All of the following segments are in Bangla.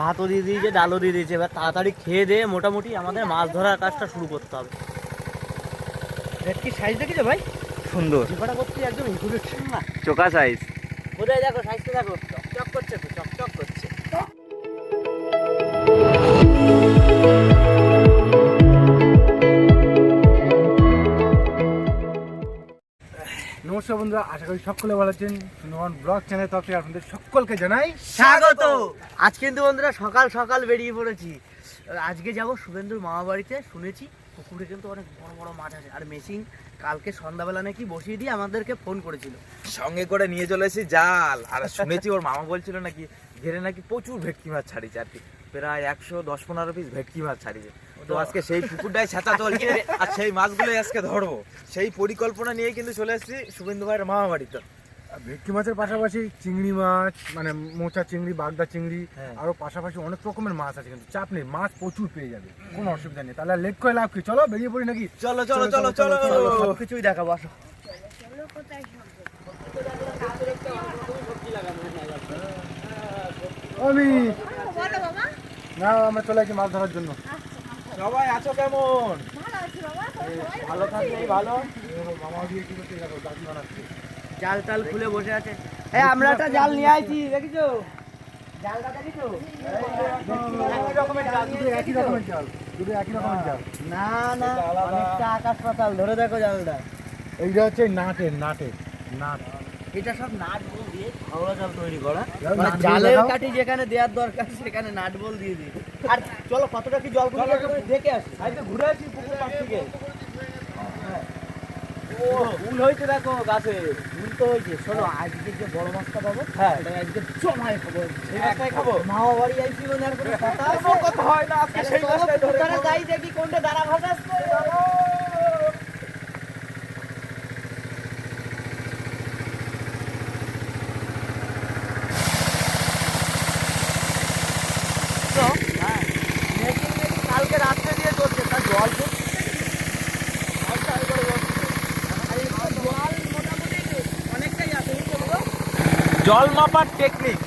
ভাতও দিয়ে দিয়েছে ডালও দিয়ে দিয়েছে। এবার তাড়াতাড়ি খেয়ে দিয়ে মোটামুটি আমাদের মাছ ধরার কাজটা শুরু করতে হবে। ভেটকি সাইজ দেখেছ ভাই? সুন্দর। জিপাটা করছি একদম না? চোকা সাইজ কোথায় দেখো সাইজটা দেখো। চকচক করছে তো চকচক করছে। নমস্কার বন্ধুরা আশা করি সকলে ভালো আছেন। সুন্দরবন ব্লগ চ্যানেল তরফে আপনাদের সকলকে জানাই স্বাগত। আজ কিন্তু বন্ধুরা সকাল সকাল বেরিয়ে পড়েছি। আজকে যাব শুভেন্দুর মামা বাড়িতে শুনেছি পুকুরে কিন্তু অনেক বড় বড় মাছ আছে। আর মেশিন কালকে সন্ধ্যাবেলা নাকি বসিয়ে দিয়ে আমাদেরকে ফোন করেছিল। সঙ্গে করে নিয়ে চলে এসেছি জাল। আর শুনেছি ওর মামা বলছিল নাকি ঘেরে নাকি প্রচুর ভেটকি মাছ ছাড়িয়েছে আর কি প্রায় একশো দশ পনেরো পিস ভেটকি মাছ ছাড়িয়েছে তো আজকে সেই পুকুরটাই ছাঁচা চলছে আর সেই মাছগুলোই আজকে ধরবো। সেই পরিকল্পনা নিয়ে কিন্তু চলে এসেছি শুভেন্দু ভাইয়ের মামা বাড়িতে আর ভেটকি মাছের পাশাপাশি চিংড়ি মাছ মানে মোচা চিংড়ি বাগদা চিংড়ি হ্যাঁ। আরও পাশাপাশি অনেক রকমের মাছ আছে কিন্তু চাপ নেই মাছ প্রচুর পেয়ে যাবে কোনো অসুবিধা নেই। তাহলে লেট করে লাভ কি? চলো বেরিয়ে পড়ি নাকি? চলো চলো চলো চলো চলো সবকিছুই দেখাবো আসো। আমি বলো বাবা। না আমরা চলে আসি মাছ ধরার জন্য। সবাই আছো কেমন? ভালো থাকলেই ভালো। মামা দিয়ে কি করতে দেখো দাদি বানাচ্ছে জাল টাল খুলে বসে আছে। হ্যাঁ আমরা একটা জাল নিয়ে আইছি দেখিছো? জালটা দেখিছো? একই রকমের জাল একই রকমের জাল দুটো একই রকমের জাল। না না অনেকটা আকাশ পাতাল ধরে দেখো জালটা। এইটা হচ্ছে নাটের নাটের নাট। এটা সব নাট বল দিয়ে হাওড়া জাল তৈরি করা। মানে জালের কাঠি যেখানে দেওয়ার দরকার সেখানে নাট বল দিয়ে দিই। আর চলো কতটা কি জল দেখে আসি। আজকে ঘুরে আসি পুকুর পাশ থেকে। ও ফুল হয়েছে দেখো গাছে। ফুল তো হয়েছে। শোনো আজকে যে বড় মাছটা পাবো হ্যাঁ। আজকে জমায় খাব। সেই মাছটাই খাব? মামা বাড়ি আইছিল না আর কোনো কথা কথা হয় না আজকে সেই মাছটাই ধরে যাই দেখি কোনটা দাঁড়া হ্যাঁ, কালকে রাত্রে দিয়ে চলছে তার জল পড়ছে জল মোটামুটি অনেকটাই আছে বুঝছ বাবা? জল মাপার টেকনিক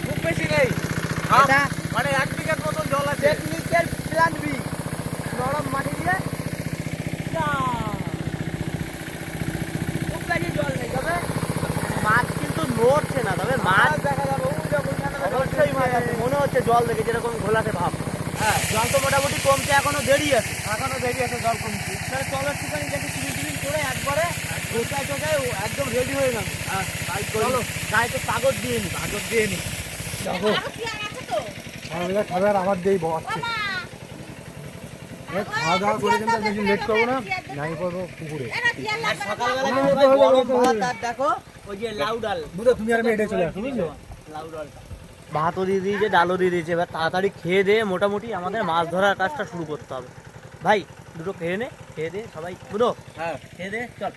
খুব বেশি নেই হাফ, এটা মানে এক বিঘার মতন জল আছে টেকনিক্যাল প্ল্যান বি নরম মাটি দিয়ে চা। খুব বেশি জল নেই তবে মাছ কিন্তু নড়ছে না তবে মাছ দেখা যাবে ওই যে ওইখানে দেখা যাবে অবশ্যই মাছ আছে মনে হচ্ছে জল দেখে যেরকম ঘোলাতে ভাব হ্যাঁ জল তো মোটামুটি কমছে এখনও দেরি আছে দেরি আছে জল কমছে। তাহলে চলো একটুখানি দেখি চিনি চিনি করে একবারে গোটায় টোটায় একদম রেডি হয়ে গেল হ্যাঁ, চলো গায়ে তো কাগজ দিয়ে নি। কাগজ দিয়ে নি। খাবে আর আমার বসছে খাওয়া দাওয়া করে কিন্তু বেশি লেট করব না। নাই পুকুরে। দেখো ওই যে লাউ ডাল। বুঝো তুমি আর আমি চলে আসো লাউ ডালটা ভাতও দিয়ে দিয়েছে ডালও দিয়ে দিয়েছে। এবার তাড়াতাড়ি খেয়ে দিয়ে মোটামুটি আমাদের মাছ ধরার কাজটা শুরু করতে হবে। ভাই দুটো খেয়ে নে খেয়ে দে সবাই বুঝো হ্যাঁ। খেয়ে দে চল।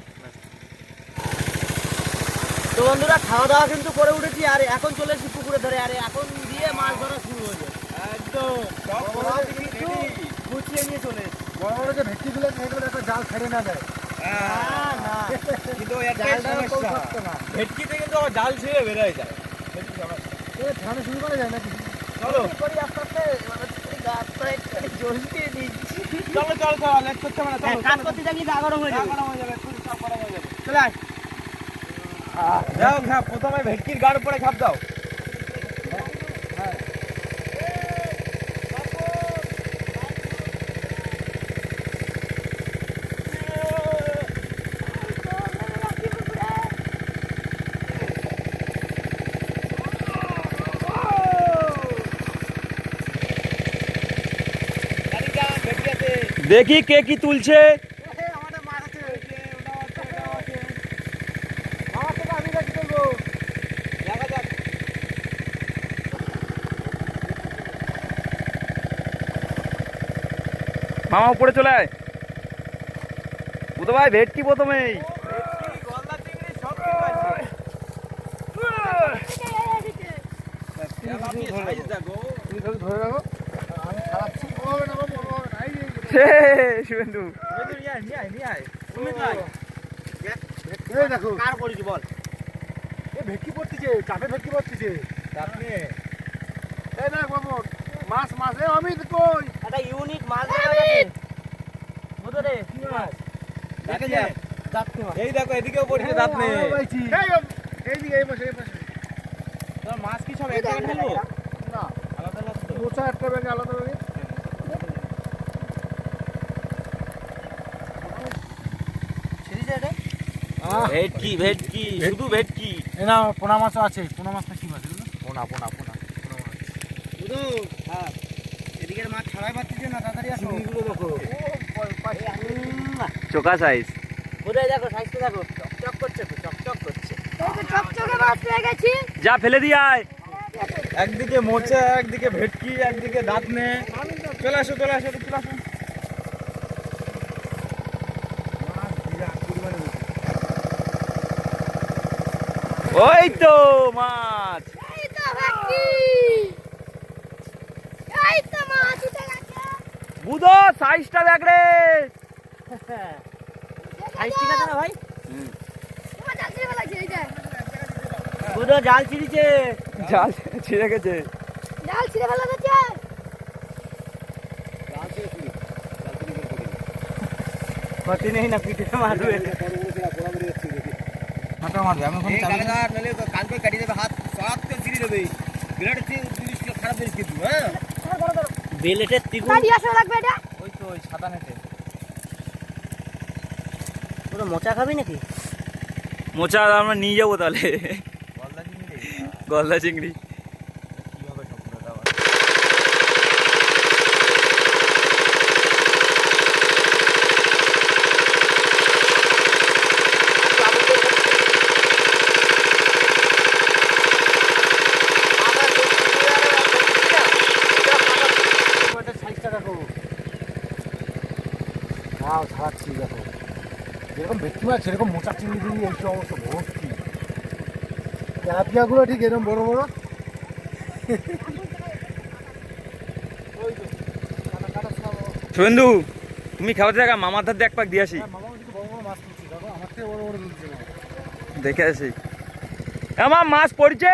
তো বন্ধুরা খাওয়া দাওয়া কিন্তু করে উঠেছি আর এখন চলে এসেছি পুকুরে ধরে আর এখন দিয়ে মাছ ধরা শুরু হয়ে যায় একদম। বড় বড় কিছু কিছু গুছিয়ে নিয়ে চলে এসেছি। বড় বড় যে ভেটকিগুলো সেগুলো একটা জাল ছেড়ে না দেয়। হ্যাঁ। কিন্তু। ভেটকিতে কিন্তু আবার জাল ছিঁড়ে বেরোয় যায়। শুরু করা যায় নাকি? চলো। করি আস্তে আস্তে মানে চলো চলো চলো লেট করতে হবে না হ্যাঁ, চলো কাজ করতে থাকলে গা গরম হয়ে যাবে। গরম হয়ে যাবে সব গরম হয়ে যাবে চলে আয়। যাও খাপ প্রথমে ভেটকির গাড় পরে খাপ দাও। দেখি কে কি তুলছে। মামা উপরে চলে আয়। বুধ ভাই ভেটকি প্রথমেই ধরে রাখো আমি খারাপ হবে না বাবু, ও, নাই, এই, শুভেন্দু দেখো। কার করেছি বল? এ ভেটকি পড়তেছে চাপে ভেটকি পড়তেছে আপনি এই দেখ বাবু মাছ মাছ এ অমিত কই? একটা ইউনিক মাছ দেখা গেছে বুঝো রে কি মাছ? দেখে যা এই দেখো এদিকেও পড়ছে দাঁত নেই এই পাশে এই পাশে। তোর মাছ কি সব এক জায়গায় ঢালবো না। আলাদা আলাদা তো? মোচা একটা ব্যাগে আলাদা ব্যাগে ছেড়েছে এটা ভেটকি ভেটকি শুধু ভেটকি। এ না পোনা মাছও আছে পোনা মাছটা কি মাছ এগুলো পোনা পোনা পোনা বুঝো হ্যাঁ এদিকের মাছ ছাড়াই পাচ্ছিস না তাড়াতাড়ি আসো। চিংড়িগুলো দেখো। চোকা সাইজ বোধহয় দেখো সাইজটা দেখো। চকচক করছে তো চকচক করছে। চকচকে মাছ পেয়ে গেছি। যা ফেলে দিয়ে আয়। একদিকে মোচা একদিকে ভেটকি একদিকে দাঁত নে চলে আসো চলে আসো চলে আসো। ওই তো মাছ। এই তো ভেটকি এই তো মাছ উঠে গেছে বুধো সাইজটা দেখ রে। সাইজ ঠিক আছে না ভাই? বুধো জাল ছিঁড়িছে। জাল ছিঁড়ে গেছে। জাল ছিঁড়ে ফেলা যাচ্ছে। ক্ষতি নেই না পিঠে মারবে। ফাঁকা মারবে আমি ওখানে চাবি করে কাটি দেবে হাত সব তো ছিঁড়ে দেবে। বিরাট জিনিস খারাপ জিনিস কিন্তু হ্যাঁ? বেলেটের তিগুন কাটি আসা লাগবে এটা? ওই তো ওই সাদা নেটে। পুরো মোচা খাবি নাকি? মোচা আমরা নিয়ে যাব তাহলে। গলদা চিংড়ি। গলদা চিংড়ি কীভাবে সম্পূর্ণ আবার মাছের সাইজটা দেখো মাছ ছাড়াচ্ছি দেখো যেরকম ভেটকি মাছ সেরকম মোচা চিংড়ি দিয়ে এই অবশ্য ভর্তি তেলাপিয়াগুলো ঠিক এরকম বড় বড় শুভেন্দু তুমি খাওয়াতে থাকা মামার ধার দিয়ে এক পাক দিয়ে আসি। মামা ওদিকে বড় বড় মাছ তুলছে দেখো আমার থেকে বড় বড় তুলছে দেখে আসি। আমার মাছ পড়ছে!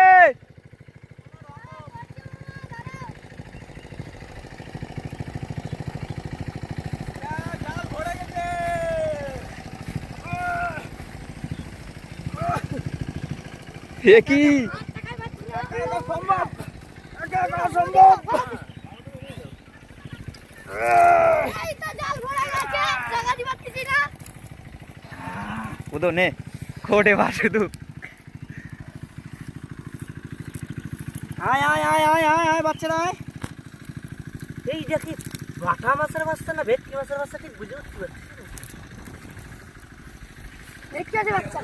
এ কি? না নে। খোটে বা শুধু আয় আয় আয় আয় আয় আয় বাচ্চারা আয়। এই দেখি মাছের বাচ্চা না ভেটকি মাছের বাচ্চা ঠিক বুঝে উঠতে পারছি দেখতে আছে বাচ্চা।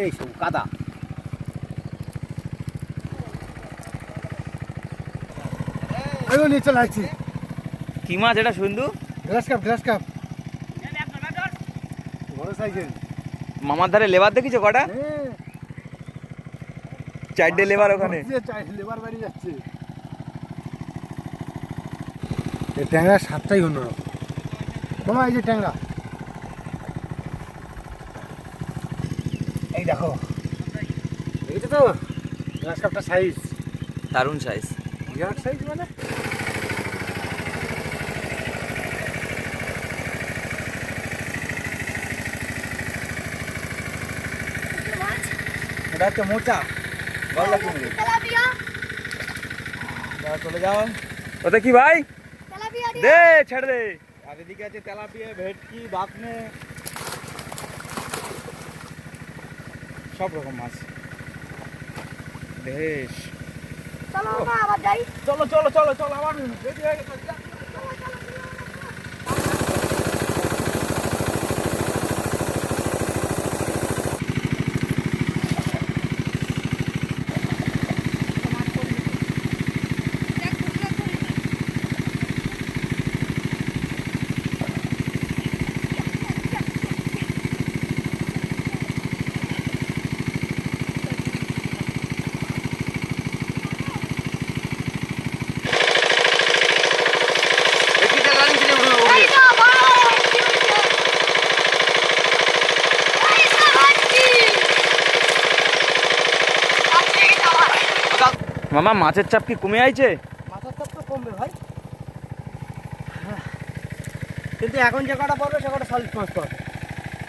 এই সব কাদা। আমিও কি মাছ এটা Suvendu glass cup glass cup. বড় সাইজের। মামার ধারে লেবার দেখিছো কটা? হ্যাঁ। চারটে লেবার ওখানে। লেবার বাড়ি যাচ্ছে। এই ট্যাংরার স্বাদটাই অন্যরকম তোমার এই যে ট্যাংরা। এই দেখো। দেখেছ তো? কাপটা সাইজ দারুণ সাইজ বিরাট সাইজ মানে? এটা হচ্ছে মোচা। গলদা চিংড়ি চলে যাও। ওটা কি ভাই? দে ছেড়ে দে। আর এদিকে আছে তেলাপিয়া ভেটকি দাঁতনে সব রকম মাছ। বেশ। চলো চলো চলো চলো আমার মামা মাছের চাপ কি কমে আইছে? মাথার চাপ তো কমবে ভাই। হ্যাঁ। কিন্তু এখন যে কটা পড়বে সে কটা সলিড মাছ পাবে।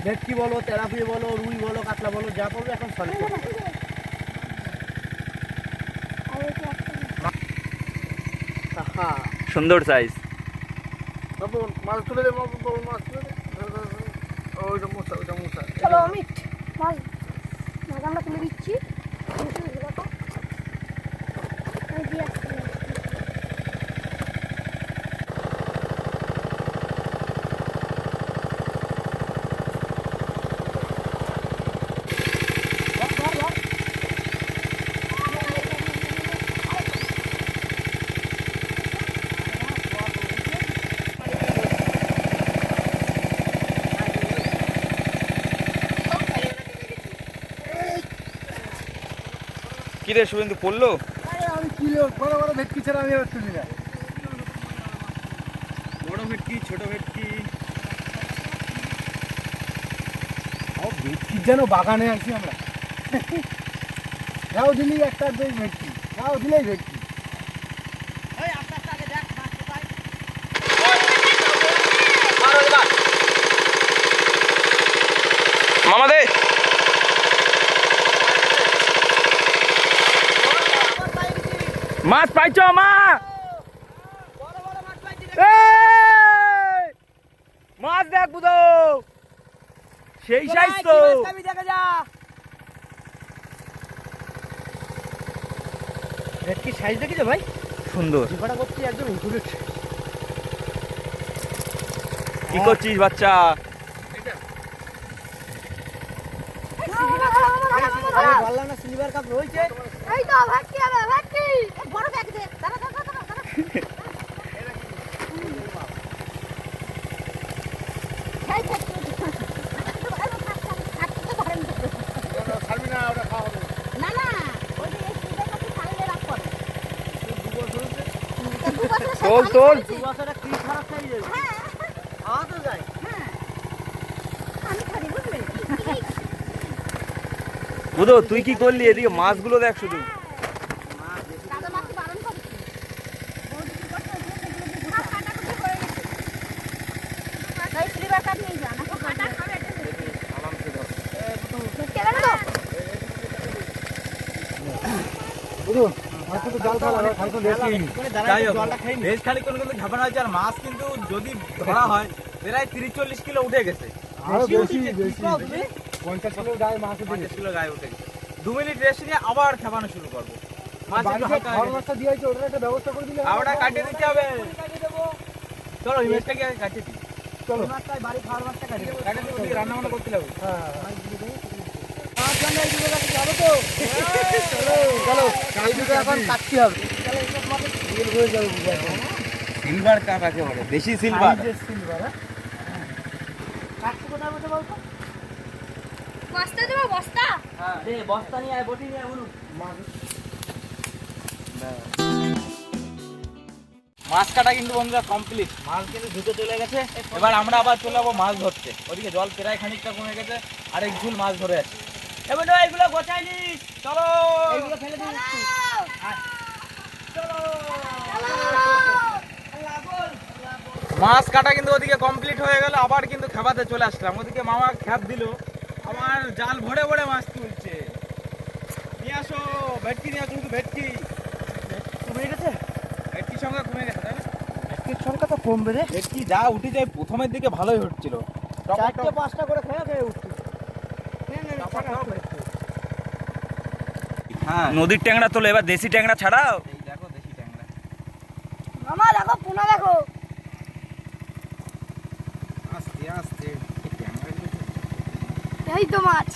ভেটকি বলো তেলাপি বলো রুই বলো কাতলা বলো যা পড়বে এখন সলিড হ্যাঁ সুন্দর সাইজ মাছ তুলে দে মাছ মাছ তুলে দে। ওইটা মশা ওইটা মশা। চলো অমিত মাছ মাছ আমরা তুলে দিচ্ছি। কি রে শুভেন্দু পড়ল? আরে আমি কি বড় বড় ভেটকি ছাড়া আমি এবার তুলি না। বড় ভেটকি ছোট ভেটকি। ও যেন বাগানে আছি আমরা। যাও দিলেই একটা দুই ভেটকি যাও দিলেই ভেটকি মামা দে মাছ পাইছ মা মাছ দেখ বুধো সেই সাইজ তো। ভেটকি সাইজ দেখেছ ভাই? সুন্দর। করছি একদম কি করছিস বাচ্চা? বললাম না সিলভার কাপ রয়েছে। এই তো ভাটকি হবে ভাটকি বড় ব্যাগ দে দাঁড়া দাঁড়া দাঁড়া দাঁড়া। এই ভাটকি। হাঁটতে হোক জলটা খাইনি বেশ খানিক্ষণ কিন্তু ঝাপানো হয়েছে আর মাছ কিন্তু যদি ধরা হয় প্রায় তিরিশ চল্লিশ কিলো উঠে গেছে। পঞ্চাশ কিলো গায়ে মাছ পঞ্চাশ কিলো গায়ে উঠে গেছে। দু মিনিট রেস্ট নিয়ে আবার খেপানো শুরু করব। হয়ে ওটার একটা ব্যবস্থা করে দিলে ওটা কাটিয়ে দিতে হবে। চলো ইমেজটাকে কাটিয়ে দিই। চলো। মাছটাই বাড়ি খাওয়ার মাছটা কাটি দেবো। কাটিয়ে দিই রান্না বান্না করতে লাগবে হ্যাঁ। হয়ে। সিলভার কাপ আছে দেশি সিলভার হ্যাঁ? কাটতে কোথায় বলতো? বস্তা দেবো, বস্তা? হ্যাঁ দে বস্তা নিয়ে আয় বটি নিয়ে আয় বলুন। মাছ কাটা কিন্তু বন্ধুরা কমপ্লিট মাছ কিন্তু ধুতে চলে গেছে। এবার আমরা আবার চলে যাব মাছ ধরতে। ওদিকে জল প্রায় খানিকটা কমে গেছে আরেক ঝুল মাছ ধরে আছে। এবার তো এইগুলো গোছাই নিস চলো। এইগুলো ফেলে দিস মাছ কাটা কিন্তু ওদিকে কমপ্লিট হয়ে গেল আবার কিন্তু খাবাতে চলে আসলাম। ওদিকে মামা খ্যাপ দিল। আমার জাল ভরে ভরে মাছ তুলছে। নিয়ে আসো ভেটকি নিয়ে আসো ভেটকি। কমে গেছে? ভেটকির সংখ্যা কমে গেছে তাই না? ভেটকির সংখ্যা তো কমবে রে। ভেটকি যা উঠে যায় প্রথমের দিকে ভালোই হচ্ছিল। চারটে পাঁচটা করে খেয়ে খেয়ে উঠছি। হ্যাঁ। নদীর ট্যাংরা তোলো এবার দেশি ট্যাংরা ছাড়াও? দেখো দেশি ট্যাংরা। মামা দেখো পোনা দেখো আস্তে আস্তে এই ট্যাংরাগুলো তো- এই তো মাছ।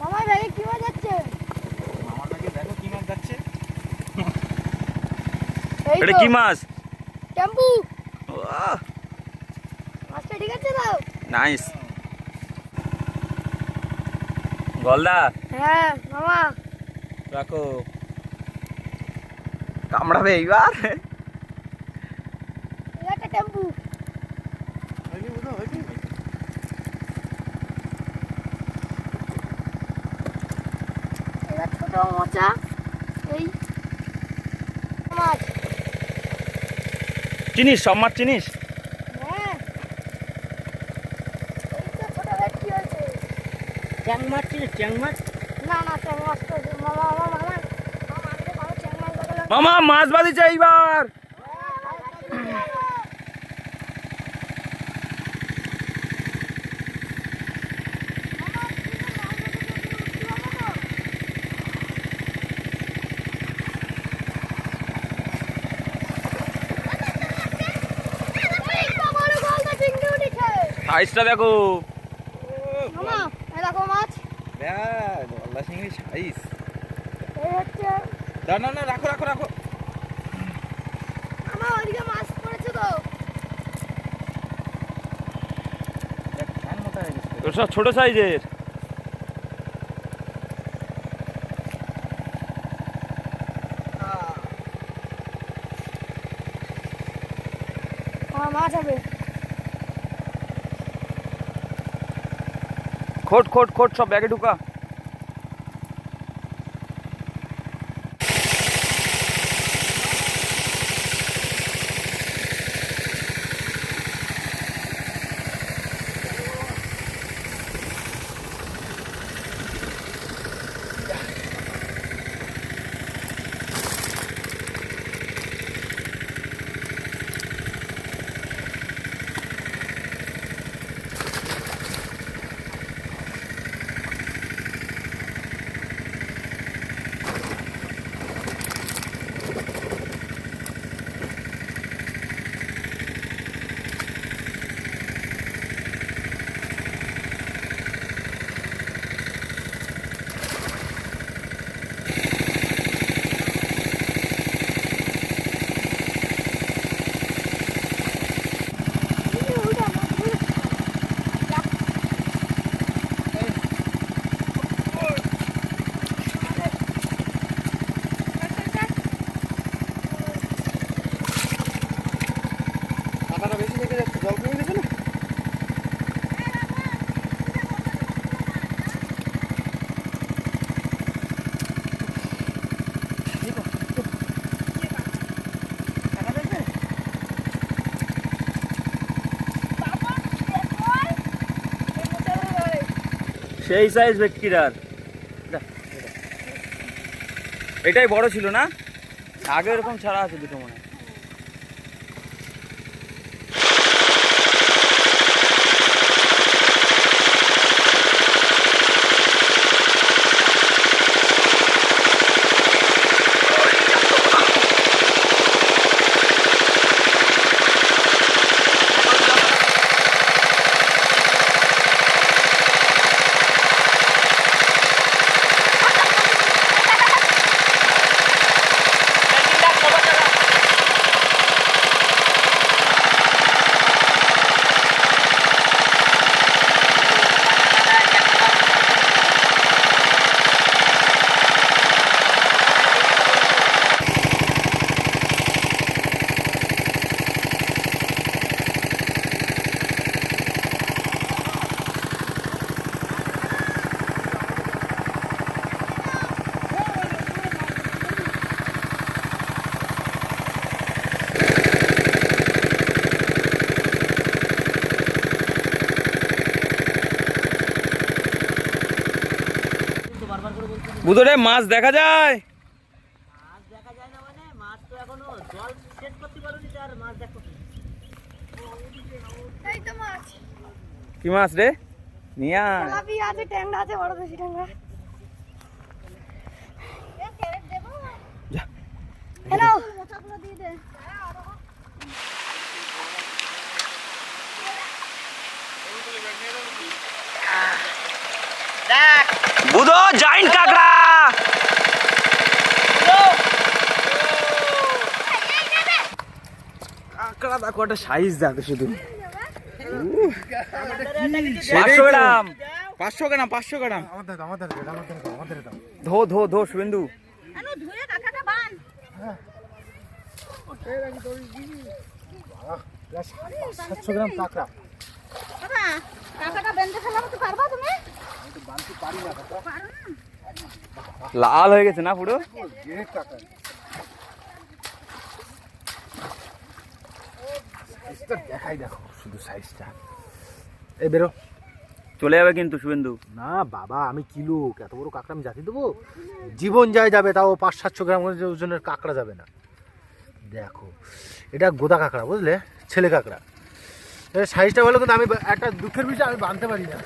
মামা ব্যাগে কি মাছ যাচ্ছে? মামাটাকে দেখো কি মাছ যাচ্ছে। এই এটা তো কি মাছ? টেম্পু। মাছটা ঠিক আছে দাও নাইস। গলদা। হ্যাঁ মামা। রাখো। কামড়াবে এইবার এটা একটা টেম্পু এবার ছোট ছোট মোচা এই মাছ। চিনিস সব মাছ চিনিস? হ্যাঁ। চ্যাং মাছ চিনিস চ্যাং মাছ? না না চ্যাং মাছ তো মামা মামা মামা। মাছ বাঁধিছে এইবার। সাইজটা দেখো। মাছ। না না না রাখো রাখো রাখো। মামা ওইদিকে মাছ পড়েছে তো। হয়ে সব ছোট সাইজের। আমার মাছ হবে। খোট খোট খোট সব ব্যাগে ঢুকা কাঁটাটা বেশি থেকে যাচ্ছে জল কমে গেছে না সেই সাইজ ভেটকিরার এটাই বড় ছিল না আগে এরকম ছাড়া আছে দুটো মনে হয়। কিন্তু বারবার করে বলছি যে বুধরে মাছ দেখা যায় মাছ দেখা যায় না মানে মাছ তো এখনও জল শেষ করতে পারোনি তো মাছ দেখা যায়। এই তো মাছ কি মাছ রে? নিয়ে হ্যালো দিয়ে দে বুধো জাইন্ট কাকড়া। দেখো একটা সাইজ দেখো শুধু। পাঁচশো গ্রাম। পাঁচশো গ্রাম পাঁচশো গ্রাম। আমাদের দাও আমাদের দাও আমাদের দাও আমাদের দাও। ধো ধো ধো শুভেন্দু। আনু ধুয়ে কাকাটা বান। প্লাস সাতশো গ্রাম কাঁকড়া। বাবা কাকাটা বেঁধে ফেলাম তো পারবা তুমি? বানতে পারি না কাঁকড়া। পারো না লাল হয়ে গেছে না পুরো গ্রেট কাঁকড়া সাইজটা দেখাই দেখো শুধু সাইজটা এই বেরো। চলে যাবে কিন্তু শুভেন্দু। না বাবা আমি কিলো এত বড় কাঁকড়া আমি জাতি দেবো? জীবন যায় যাবে তাও পাঁচ সাতশো গ্রাম ওজনের কাঁকড়া যাবে না। দেখো এটা গোদা কাঁকড়া বুঝলে? ছেলে কাঁকড়া। সাইজটা ভালো কিন্তু আমি একটা দুঃখের বিষয় আমি বানতে পারি না।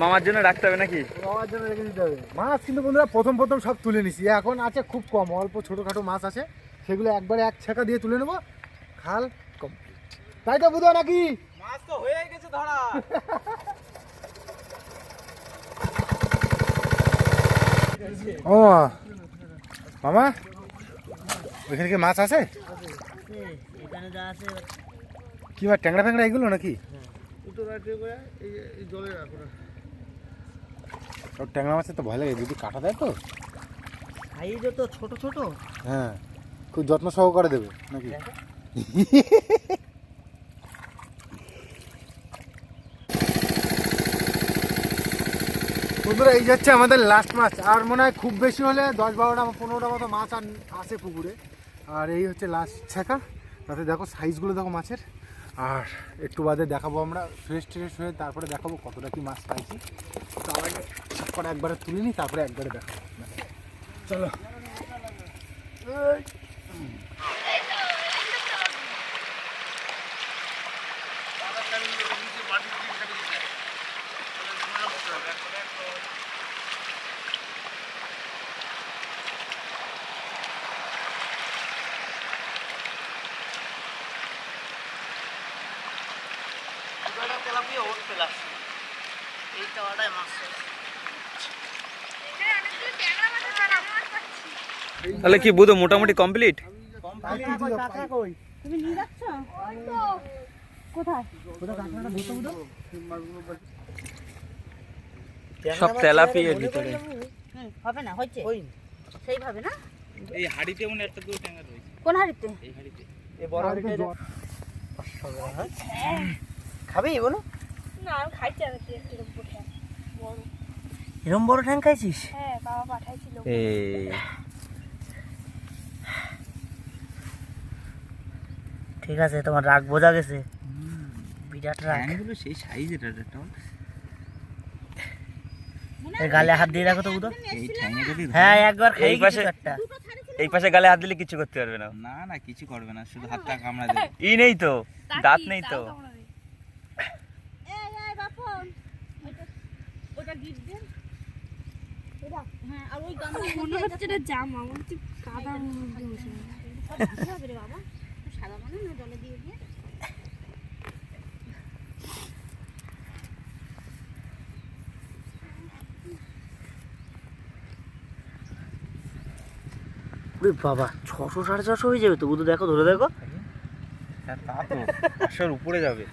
মামার জন্য রাখতে হবে নাকি? বাবার জন্য রেখে দিতে হবে। মাছ কিন্তু বন্ধুরা প্রথম প্রথম সব তুলে নিছি। এখন আছে খুব কম অল্প ছোটোখাটো মাছ আছে। সেগুলো একবারে এক ছেঁকা দিয়ে তুলে নেব। খাল কমপ্লিট তাই তো বুঝো নাকি? মাছ তো হয়ে গেছে ধরা। ও মামা ওইখানে কি মাছ আছে? এখানে যা আছে। কি মাছ ট্যাংরা ফ্যাংরা এগুলো নাকি? ট্যাংরা মাছের তো ভয় লাগে যদি কাটা দেয় তো। সাইজও তো ছোট ছোট। হ্যাঁ খুব যত্ন সহকারে দেবে নাকি? বন্ধুরা, এই যাচ্ছে আমাদের লাস্ট মাছ। আর মনে হয় খুব বেশি হলে দশ বারোটা বা পনেরোটা মতো মাছ আর আসে পুকুরে। আর এই হচ্ছে লাস্ট ছেঁকা তাতে দেখো সাইজগুলো দেখো মাছের। আর একটু বাদে দেখাবো আমরা ফ্রেশ ট্রেশ হয়ে তারপরে দেখাবো কতটা কি মাছ পাইছি। তার আগে সব একবারে তুলে নিই, তারপরে একবারে দেখাবো। চলো দুটোটা তেলাপিয়া ওর চলে আসছে এই টাওয়াটায় মাছ শেষ। তাহলে কি বুধো মোটামুটি কমপ্লিট? তুমি নিয়ে যাচ্ছ সব ভিতরে। হবে না হচ্ছে সেইভাবে না এই হাড়িতে মনে একটা দুটো ট্যাঙ্গা রয়েছে কোন হাড়িতে এই হাড়িতে। এই বড় হ্যাঁ? খাবি বলো? না আমি খাইছি আর কি একটু বড় বড় এরম বড় ঠ্যাং খাইছিস? হ্যাঁ বাবা পাঠাইছিল এই। ঠিক আছে তোমার রাগ বোঝা গেছে। বিরাট রাগ। ট্যাঙ্গুলো সেই সাইজের একটা। এই গালে হাত দিয়ে রাখো তো বুধো এই ট্যাঙ্গে যদি হ্যাঁ একবার খাই এই পাশে- একটা এই পাশে গালে হাত দিলে কিছু করতে পারবে না। না না কিছু করবে না শুধু হাতটা কামড়া দেবে ই নেই তো দাঁত নেই তো। এই এই বাপন ওটা ওটা গিট দেন ওটা হ্যাঁ আর ওই গামলা মনে হচ্ছে এটা জামা আমার তো কাদার বাবা তো সাদা না জলে দিয়ে দিয়ে? বাবা ছশো সাড়ে ছশো হয়ে যাবে তবু তো দেখো ধরে দেখো। হ্যাঁ তা তো পাঁচশোর উপরে যাবে।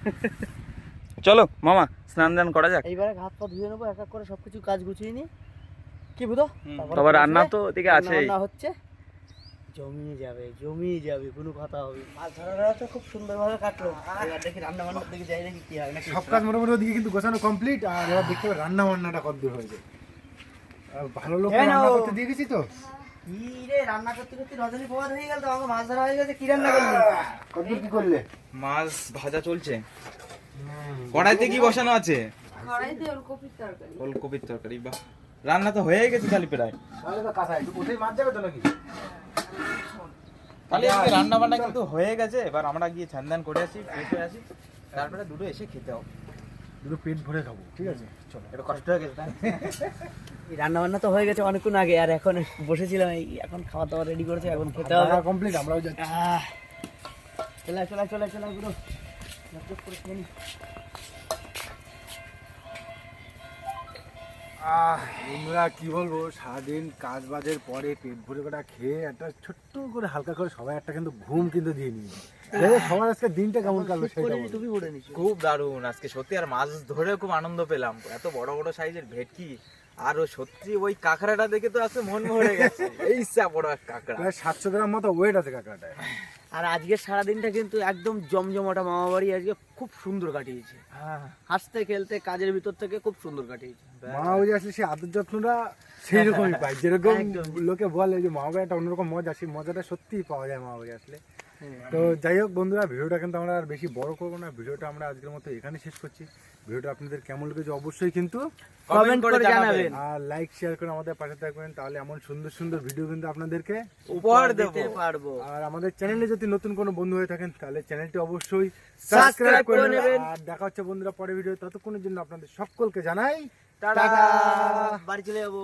চলো মামা স্নান দান করা যাক। এইবারে হাত পা ধুয়ে নেব এক এক করে সবকিছু কাজ গুছিয়ে নি কি বুধো? তারপরে তারপর রান্না তো ওদিকে আছে রান্না হচ্ছে? জমিয়ে যাবে জমিয়ে যাবে কোনো কথা হবে মাছ ধরাটা তো খুব সুন্দরভাবে কাটলো। এবার দেখি রান্না বান্নার দিকে যাই দেখি কি হয় নাকি। সব কাজ মোটামুটি ওদিকে কিন্তু গোছানো কমপ্লিট আর এবার দেখতে হবে রান্না বান্নাটা কতদূর হয়েছে। আর ভালো লোক রান্না করতে দিয়ে গেছি তো? কি রে রান্না করতে করতে রজনী প্রভাত হয়ে গেল তো আমাকে মাছ ধরা হয়ে গেছে কি রান্না করলি? কতদূর কি করলে? মাছ ভাজা চলছে। কড়াইতে কি বসানো আছে? ওলকপির তরকারি। বাহ। রান্না তো হয়ে গেছে খালি প্রায়। তাহলে তো কাঁচা মাছ যাবে তো নাকি? তাহলে আজকে রান্না বান্না কিন্তু হয়ে গেছে এবার আমরা গিয়ে ছান্দান করে আসি ফ্রেশ হয়ে আসি তারপরে দুটো এসে খেতে হবে দুটো পেট ভরে খাব ঠিক আছে চলো একটু কষ্ট হয়ে গেছে এই রান্না বান্না তো হয়ে গেছে অনেকক্ষণ আগে আর এখন বসেছিলাম এই এখন খাওয়া দাওয়া রেডি করেছে এখন খেতে হবে কমপ্লিট আমরাও যাচ্ছি চলে চলে চলে চলে। ঝটঝট করে খেয়ে বন্ধুরা কি বলব সারাদিন কাজ বাজের পরে পেট ভরে কটা খেয়ে একটা ছোট্ট করে হালকা করে সবাই একটা কিন্তু ঘুম কিন্তু দিয়ে নিয়েছি। সবার আজকে দিনটা কেমন কাটলো সেটা খুব দারুণ আজকে সত্যি আর মাছ ধরে খুব আনন্দ পেলাম। এত বড় বড় সাইজের ভেটকি আর ও সত্যি ওই কাঁকড়াটা দেখে তো আজকে মন ভরে গেছে। এই বড় কাঁকড়া। প্রায় সাতশো গ্রাম মতো ওয়েট আছে কাঁকড়াটায়। আর আজকে সারাদিনটা কিন্তু একদম জমজমাটা মামা বাড়ি আজকে খুব সুন্দর কাটিয়েছে। হ্যাঁ। হাসতে খেলতে কাজের ভিতর থেকে খুব সুন্দর কাটিয়েছে। মামা বাড়ি আসলে সেই আদর যত্নটা সেই রকমই পাই যেরকম লোকে বলে যে মামা বাড়ি একটা অন্যরকম মজা সেই মজাটা সত্যিই পাওয়া যায় মামা বাড়ি আসলে। তো যাই হোক বন্ধুরা ভিডিওটা কিন্তু আমরা আর বেশি বড় করব না। ভিডিওটা আমরা আজকের মতো এখানে শেষ করছি। ভিডিওটা আপনাদের কেমন লেগেছে অবশ্যই কিন্তু কমেন্ট করে জানাবেন। আর লাইক শেয়ার করে আমাদের পাশে থাকবেন। তাহলে এমন সুন্দর সুন্দর ভিডিও কিন্তু আপনাদেরকে উপহার দিতে পারব। আর আমাদের চ্যানেলে যদি নতুন কোনো বন্ধু হয়ে থাকেন তাহলে চ্যানেলটি অবশ্যই সাবস্ক্রাইব করে নেবেন। আর দেখা হচ্ছে বন্ধুরা পরের ভিডিও ততক্ষণের জন্য আপনাদের সকলকে জানাই টাটা। বাড়ি চলে যাব।